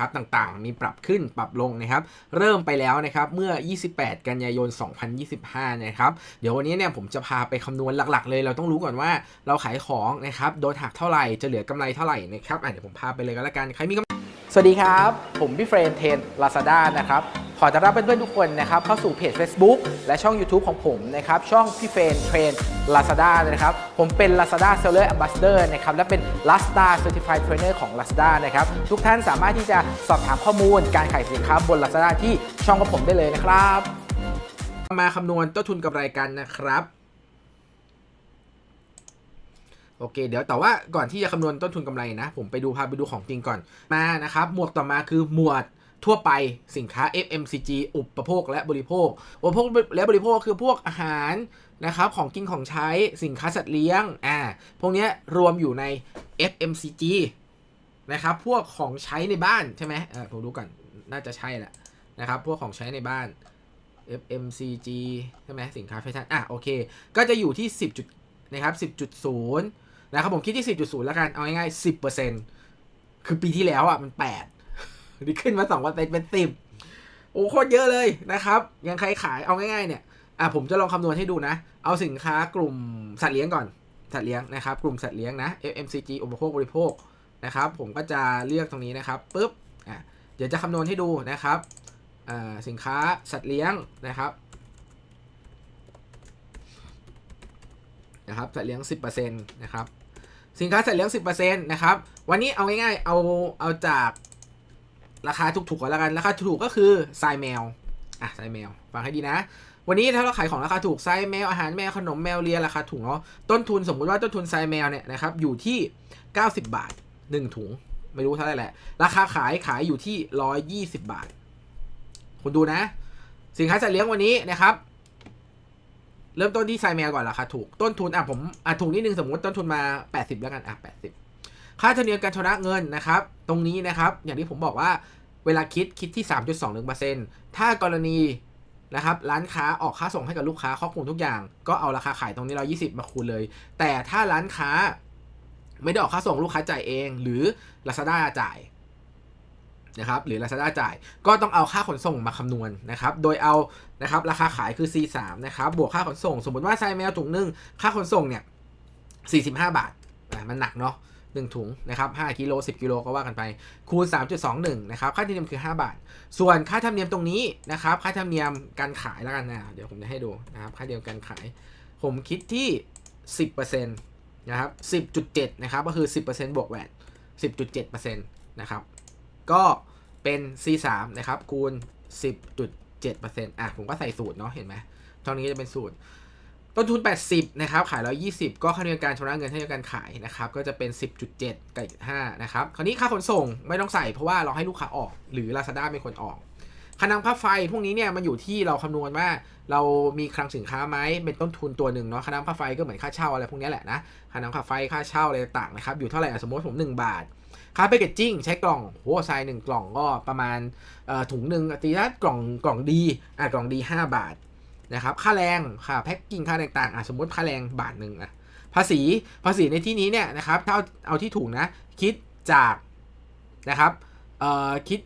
ครับต่างๆ มีปรับขึ้นปรับลงนะครับ เริ่มไปแล้วนะครับเมื่อ 28 กันยายน 2025 นะครับ เดี๋ยววันนี้เนี่ยผมจะพาไปคำนวณหลักๆ เลย เราต้องรู้ก่อนว่าเราขายของนะครับโดนหักเท่าไหร่จะเหลือกำไรเท่าไหร่นะครับอะเดี๋ยวผมพาไปเลยก็แล้วกันใครมีกำสวัสดีครับ ผมพี่เฟรนเทนลาซาด้านะครับ ขอต้อนรับเพื่อนๆทุกคนนะครับเข้าสู่เพจ Facebook และช่อง YouTube ของผมนะครับช่องพี่เฟนเทรน Lazada นะครับผมเป็น Lazada Seller Ambassador นะครับและเป็น Lazada Certified Trainer ของ Lazada นะครับทุกท่านสามารถที่จะสอบถามข้อมูลการขายสินค้าบน Lazada ที่ช่องของผมได้เลยนะครับ มาคำนวณต้นทุนกำไรกันนะครับโอเคเดี๋ยวแต่ว่าก่อนที่จะคำนวณต้นทุนกำไรนะ ผมไปดูพาไปดูของจริงก่อนมานะครับ หมวดต่อมาคือหมวด ทั่วไปสินค้า FMCG อุปโภคและบริโภค อุปโภคและบริโภคคือพวกอาหารนะครับของกินของใช้สินค้าสัตว์เลี้ยงอ่าพวกนี้รวมอยู่ใน FMCG นะครับพวกของใช้ในบ้านใช่ไหมเออผมดูก่อนน่าจะใช่แหละนะครับพวกของใช้ในบ้าน FMCG ใช่ไหมสินค้าแฟชั่นอะโอเค ก็จะอยู่ที่ 10จุดนะครับ10.0นะครับผมคิดที่ 10.0 แล้วกัน เอาง่ายๆ 10%คือปีที่แล้วอะมัน 8 นี่ขึ้นมา2วันเป็น10โอ้โคตรเยอะเลยนะครับ ยังใครขายเอาง่ายๆเนี่ยอะผมจะลองคำนวณให้ดูนะ เอาสินค้ากลุ่มสัตว์เลี้ยงก่อน สัตว์เลี้ยงนะครับ กลุ่มสัตว์เลี้ยงนะ FMCG อุปโภคบริโภคนะครับ ผมก็จะเลือกตรงนี้นะครับปุ๊บอะเดี๋ยวจะคำนวณให้ดูนะครับอ่าสินค้าสัตว์เลี้ยงนะครับนะครับสัตว์เลี้ยง 10%นะครับ สินค้าสัตว์เลี้ยง 10%นะครับ วันนี้เอาง่ายๆ เอา เอาจาก ราคาถูกๆก่อนแล้วกัน ราคาถูกก็คือทรายแมว อะทรายแมว ฟังให้ดีนะ วันนี้ถ้าเราขายของราคาถูกทรายแมว อาหารแมว ขนมแมวเลียราคาถูกเนาะ ต้นทุนสมมุติว่าต้นทุนทรายแมวเนี่ยนะครับ อยู่ที่ 90 บาท 1 ถุง ไม่รู้เท่าไหร่แหละ ราคาขายขายอยู่ที่ 120 บาท คุณดูนะ สินค้าสัตว์เลี้ยงวันนี้นะครับ เริ่มต้นที่ไซแมวก่อนราคาถูก ต้นทุนอะผมอะถูกนิดนึงสมมติต้นทุนมา 80 แล้วกัน อะ 80 ค่าธรรมเนียมการชำระเงินนะครับ ตรงนี้นะครับ อย่างที่ผมบอกว่าเวลาคิดคิดที่ 3.21%ถ้ากรณีนะครับร้านค้าออกค่าส่งให้กับลูกค้าครอบคลุมทุกอย่าง ก็เอาราคาขายตรงนี้เรา20 มาคูณเลย แต่ถ้าร้านค้าไม่ได้ออกค่าส่งลูกค้าจ่ายเอง หรือ Lazada จ่ายนะครับหรือ Lazada จ่าย ก็ต้องเอาค่าขนส่งมาคำนวณนะครับ โดยเอานะครับราคาขายคือ C3 นะครับบวกค่าขนส่ง สมมติว่าไซแมวถุงหนึ่งค่าขนส่งเนี่ย45 บาทมันหนักเนาะ หนึ่งถุงนะครับ5กิโล10 กิโลก็ว่ากันไป คูณ 3.21 นะครับ ค่าธรรมเนียมคือ 5 บาท ส่วนค่าธรรมเนียมตรงนี้นะครับ ค่าธรรมเนียมการขายแล้วกันนะ เดี๋ยวผมจะให้ดูนะครับ ค่าธรรมเนียมการขาย ผมคิดที่ 10%นะครับ10.7 นะครับ ก็คือ 10%บวกแวด10.7%นะครับ ก็เป็น C3 นะครับ คูณ 10.7%อะ ผมก็ใส่สูตรเนาะ เห็นไหมตรงนี้จะเป็นสูตร ต้นทุน 80 นะครับ ขาย 120 ก็ค่าธรรมเนียมการชำระเงินให้การขายนะครับ ก็จะเป็น 10.7 กับ5นะครับ คราวนี้ค่าขนส่งไม่ต้องใส่เพราะว่าเราให้ลูกค้าออก หรือ Lazada เป็นคนออกค่าน้ำค่าไฟพวกนี้เนี่ยมันอยู่ที่เราคำนวณว่าเรามีคลังสินค้าไหมเป็นต้นทุนตัวหนึ่งเนาะค่าน้ำค่าไฟก็เหมือนค่าเช่าอะไรพวกนี้แหละนะค่าน้ำค่าไฟค่าเช่าอะไรต่างๆนะครับอยู่เท่าไหร่สมมติผม 1 บาทค่าแพคเกจจิ้งใช้กล่องโหทรายหนึ่งกล่องก็ประมาณถุงหนึ่งตีถ้ากล่องกล่องดีอะกล่องดี 5 บาท นะครับค่าแรงค่าแพ็กกิ้งค่าต่างๆอะสมมติค่าแรงบาทหนึ่งอะภาษีภาษีในที่นี้เนี่ยนะครับถ้าเอาเอาที่ถูกนะ คิดจากนะครับเอ่อคิด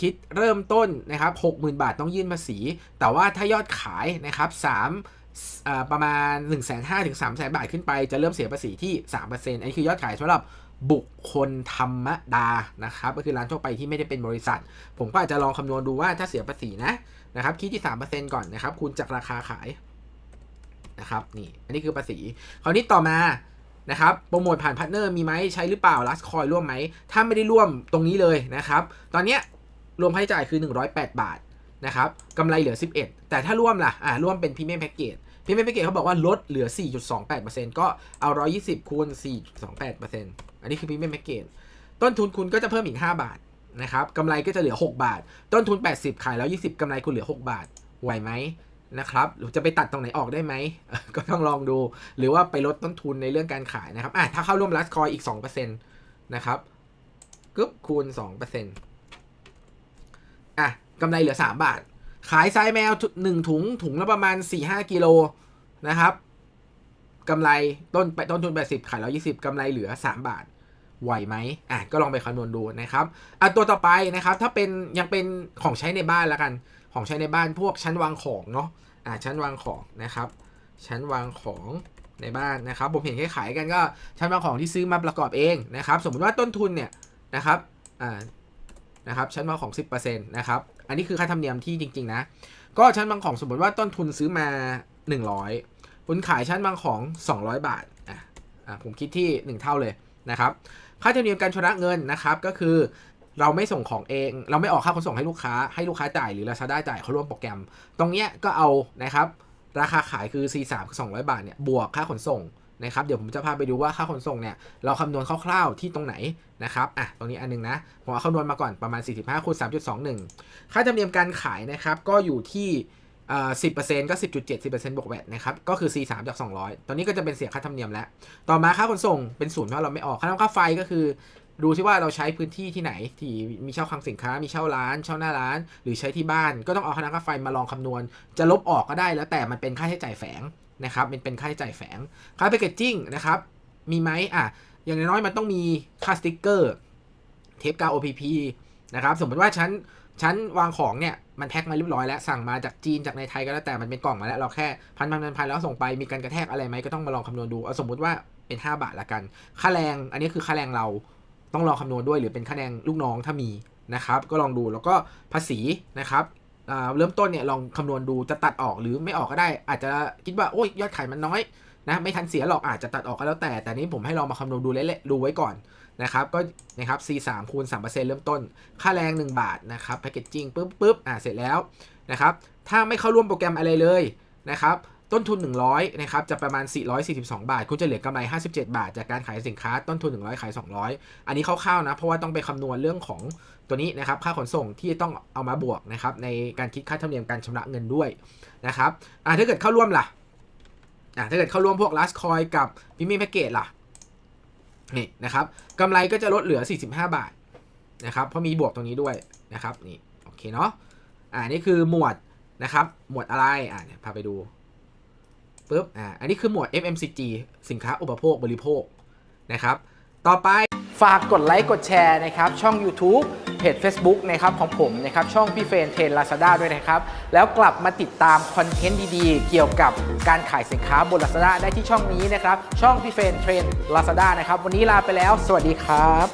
คิดเริ่มต้นนะครับ60,000บาทต้องยื่นภาษี แต่ว่าถ้ายอดขายนะครับ3ประมาณ 1 5 0 0 0ถึง3 0 0 0 0 บาทขึ้นไปจะเริ่มเสียภาษีที่ 3%อันนี้คือยอดขายสำหรับ บุคคลธรรมดานะครับก็คือร้านทั่วไปที่ไม่ได้เป็นบริษัท ผมก็อาจจะลองคำนวณดูว่าถ้าเสียภาษีนะนะครับคิดที่ 3%ก่อนนะครับคูณจากราคาขายนะครับนี่อันนี้คือภาษี คราวนี้ต่อมานะครับโปรโมทผ่านพาร์ทเนอร์มีไหมใช้หรือเปล่าลัสคอยร่วมไหม ถ้าไม่ได้ร่วมตรงนี้เลยนะครับ ตอนนี้รวมค่าใช้จ่ายคือ 108 บาทนะครับกำไรเหลือ 11 แต่ถ้าร่วมล่ะอ่าร่วมเป็นพรีเมียมแพ็กเกจ พรีเมียมแพ็กเกจเขาบอกว่าลดเหลือ 4.28%ก็เอา 120 คูณ 4.28%อันนี้คือพรีเมียมแพ็กเกจต้นทุนคุณก็จะเพิ่มอีก 5 บาทนะครับกำไรก็จะเหลือ 6 บาท ต้นทุน 80 ขายแล้ว 20กำไรคุณเหลือ 6 บาท ไหวไหมนะครับหรือจะไปตัดตรงไหนออกได้ไหม ก็ต้องลองดู หรือว่าไปลดต้นทุนในเรื่องการขายนะครับอะถ้าเข้าร่วมลัสคอยอีก 2%นะครับกึ๊บคูณ 2%อะกำไรเหลือ 3 บาท ขายไซแมวหนึ่งถุงถุงละประมาณ 4-5กิโลนะครับกำไรต้นไปต้นทุน 80 ขายแล้ว20กำไรเหลือ 3 บาทไหวไหมอะก็ลองไปคำนวณดูนะครับอะตัวต่อไปนะครับ ถ้าเป็นยังเป็นของใช้ในบ้านแล้วกัน ของใช้ในบ้านพวกชั้นวางของเนาะอะชั้นวางของนะครับ ชั้นวางของในบ้านนะครับ ผมเห็นขายกันก็ชั้นวางของที่ซื้อมาประกอบเองนะครับ สมมุติว่าต้นทุนเนี่ยนะครับอ่านะครับชั้นวางของ 10%นะครับ อันนี้คือค่าธรรมเนียมที่จริง ๆ นะ ก็ชั้นวางของสมมติว่าต้นทุนซื้อมา 100คุณขายชั้นวางของ 200 บาทอะอะผมคิดที่ 1 เท่าเลยนะครับ ค่าธรรมเนียมการชำระเงินนะครับ ก็คือเราไม่ส่งของเอง เราไม่ออกค่าขนส่งให้ลูกค้า ให้ลูกค้าจ่ายหรือ Lazada จ่ายเขาร่วมโปรแกรม ตรงเนี้ยก็เอานะครับ ราคาขายคือ C3 คือ200 บาทเนี่ย บวกค่าขนส่ง นะครับเดี๋ยวผมจะพาไปดูว่าค่าขนส่งเนี่ยเราคำนวณคร่าวๆที่ตรงไหนนะครับอะตรงนี้อันนึงนะผมเอาคำนวณมาก่อนประมาณ 45คูณ3.21 ค่าธรรมเนียมการขายนะครับก็อยู่ที่อ่า10%ก็10.7 10%บวกแวตนะครับ ก็คือ C3 จาก200ตอนนี้ก็จะเป็นเสียค่าธรรมเนียมแล้ว ต่อมาค่าขนส่งเป็นศูนย์เพราะเราไม่ออก ค่าน้ำค่าไฟก็คือ ดูที่ว่าเราใช้พื้นที่ที่ไหน ที่มีเช่าคลังสินค้า มีเช่าร้าน เช่าหน้าร้าน หรือใช้ที่บ้าน ก็ต้องเอาค่าน้ำค่าไฟมาลองคำนวณ จะลบออกก็ได้แล้วแต่มันเป็นค่าใช้จ่ายแฝงนะครับมันเป็นค่าใช้จ่ายแฝง ค่าแพคเกจจิ้งนะครับมีไหมอะอย่างน้อยมันต้องมีค่าสติ๊กเกอร์ เทปกาว OPP นะครับสมมติว่าชั้นชั้นวางของเนี่ยมันแพ็คมาเรียบร้อยแล้วสั่งมาจากจีนจากในไทยก็แล้วแต่มันเป็นกล่องมาแล้วเราแค่พันพันพันพันแล้วส่งไปมีการกระแทกอะไรไหมก็ต้องมาลองคำนวณดูเอาสมมติว่าเป็น 5 บาทละกัน ค่าแรงอันนี้คือค่าแรงเรา ต้องลองคำนวณด้วยหรือเป็นค่าแรงลูกน้องถ้ามีนะครับ ก็ลองดูแล้วก็ภาษีนะครับเริ่มต้นเนี่ยลองคำนวณดูจะตัดออกหรือไม่ออกก็ได้ อาจจะคิดว่าโอ้ยยอดขายมันน้อยนะไม่ทันเสียหรอกอาจจะตัดออกก็แล้วแต่ แต่นี้ผมให้ลองมาคำนวณดูเละๆดูไว้ก่อนนะครับก็นะครับ C 3คูณ3%เริ่มต้น ค่าแรง 1 บาทนะครับแพคเกจจิ้งปุ๊บปุ๊บอ่าเสร็จแล้วนะครับถ้าไม่เข้าร่วมโปรแกรมอะไรเลยนะครับ ต้นทุน 100นะครับจะประมาณ 442 บาท คุณจะเหลือกำไร 57 บาท จากการขายสินค้าต้นทุน 100 ขาย 200 อันนี้คร่าวๆนะ เพราะว่าต้องไปคำนวณเรื่องของตัวนี้นะครับค่าขนส่งที่ต้องเอามาบวกนะครับในการคิดค่าธรรมเนียมการชำระเงินด้วยนะครับอ่าถ้าเกิดเข้าร่วมล่ะอ่าถ้าเกิดเข้าร่วมพวก last coin กับ premium package ล่ะนี่นะครับกำไรก็จะลดเหลือ 45 บาทนะครับเพราะมีบวกตรงนี้ด้วยนะครับนี่โอเคเนาะอ่านี่คือหมวดนะครับหมวดอะไรอ่าเนี่ยพาไปดู ปุ๊บอ่าอันนี้คือหมวด FMCG สินค้าอุปโภคบริโภคนะครับ ต่อไปฝากกดไลค์กดแชร์นะครับช่อง YouTube เพจ Facebook นะครับของผมนะครับช่องพี่เฟรนเทรนลาซาด้าด้วยนะครับ แล้วกลับมาติดตามคอนเทนต์ดีๆ เกี่ยวกับการขายสินค้าบน Lazada ได้ที่ช่องนี้นะครับ ช่องพี่เฟรนเทรนลาซาด้านะครับ วันนี้ลาไปแล้ว สวัสดีครับ